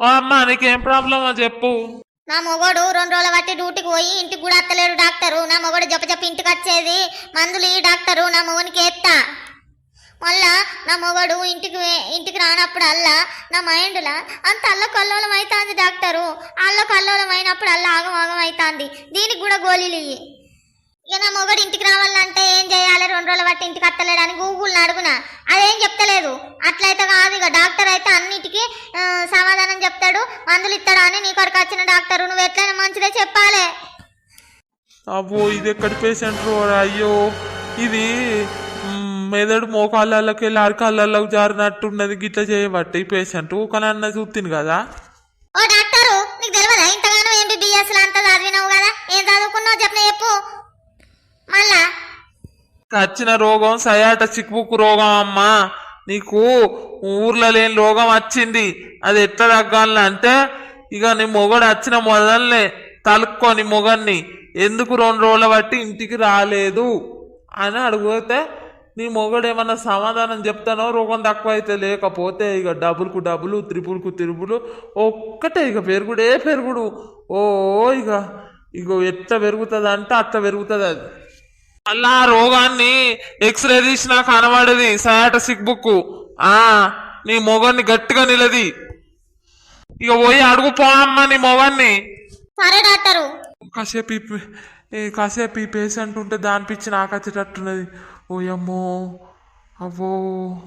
ఓ అమ్మా నీకేం ప్రాబ్లం చెప్పు. నా మొగడు రెండు రోజుల బట్టి డ్యూటీకి పోయి ఇంటికి కూడా అత్తలేడు డాక్టరు. నా మొగడు జప జప ఇంటికి వచ్చేది. మందులు ఈ డాక్టరు. నా మొగనికి ఎత్తా మళ్ళా నా మొగడు ఇంటికి ఇంటికి రానప్పుడు అల్లా నా మైండ్లా అంత అల్లకల్లోలం అవుతుంది డాక్టరు. అల్లకల్లోలం అయినప్పుడు అల్లా ఆగం ఆగం అవుతుంది దీనికి కూడా గోళీలు ఇయ్యి. ఇక నా మొగడు ఇంటికి రావాలంటే ఏం చేయాలి? రెండు రోజుల బట్టి ఇంటికి అత్తలేడని గూగుల్ని అడుగునా అదేం చెప్తలేదు ఇక డాక్టర్ అయితే అన్నిటికీ సమాధానం చెప్తాడు. మందులు ఇస్తాడు అని నీ కొరకు వచ్చిన డాక్టర్. నువ్వు ఎట్లయినా మంచిదే చెప్పాలి. అబ్బో ఇది ఎక్కడి పేషెంట్ అయ్యో. ఇది మెదడు మోకాళ్ళకి వెళ్ళి అరకాళ్ళకి జారినట్టున్నది గిట్ల చేయబట్టి పేషెంట్ ఊకనన్న చూస్తుంది కదా. ఓ డాక్టరు నీకు తెలియదా ఇంతగానో ఎంబీబీఎస్ అంతా చదివినావు కదా? ఏం చదువుకున్నావు? చెప్పిన చెప్పు. మళ్ళా. వచ్చిన రోగం సయాట చిక్బుక్ రోగం అమ్మా. నీకు ఊర్లో లేని రోగం వచ్చింది. అది ఎట్లా తగ్గాలంటే ఇక నీ మొగడు వచ్చిన మొదలనే తలుక్కో నీ మొగన్ని ఎందుకు రెండు రోజుల బట్టి ఇంటికి రాలేదు? అని అడిగితే నీ మొగడు ఏమన్నా సమాధానం చెప్తానో రోగం తక్కువ అయితే లేకపోతే ఇక డబుల్కు డబులు త్రిపుల్కు త్రిపులు ఒక్కటే ఇక పెరుగుడే పెరుగుడు. ఓ ఇక ఇక ఎట్లా పెరుగుతుంది అంటే అట్లా పెరుగుతుంది అది. అలా ఆ రోగాన్ని ఎక్స్రే తీసినా కనబడది సయాటసిక్ బుక్ ఆ నీ మొగన్ని గట్టిగా నిలది. ఇక పోయి అడుగు పోమ్మా నీ మొగన్ని. సరే డాక్టరు. కాసేపు ఈ పే- ఈ కాసేపు ఈ పేషెంట్ ఉంటే దాని పిచ్చి నాకు వచ్చేటట్టున్నది ఓయమ్మో. అవ్వో.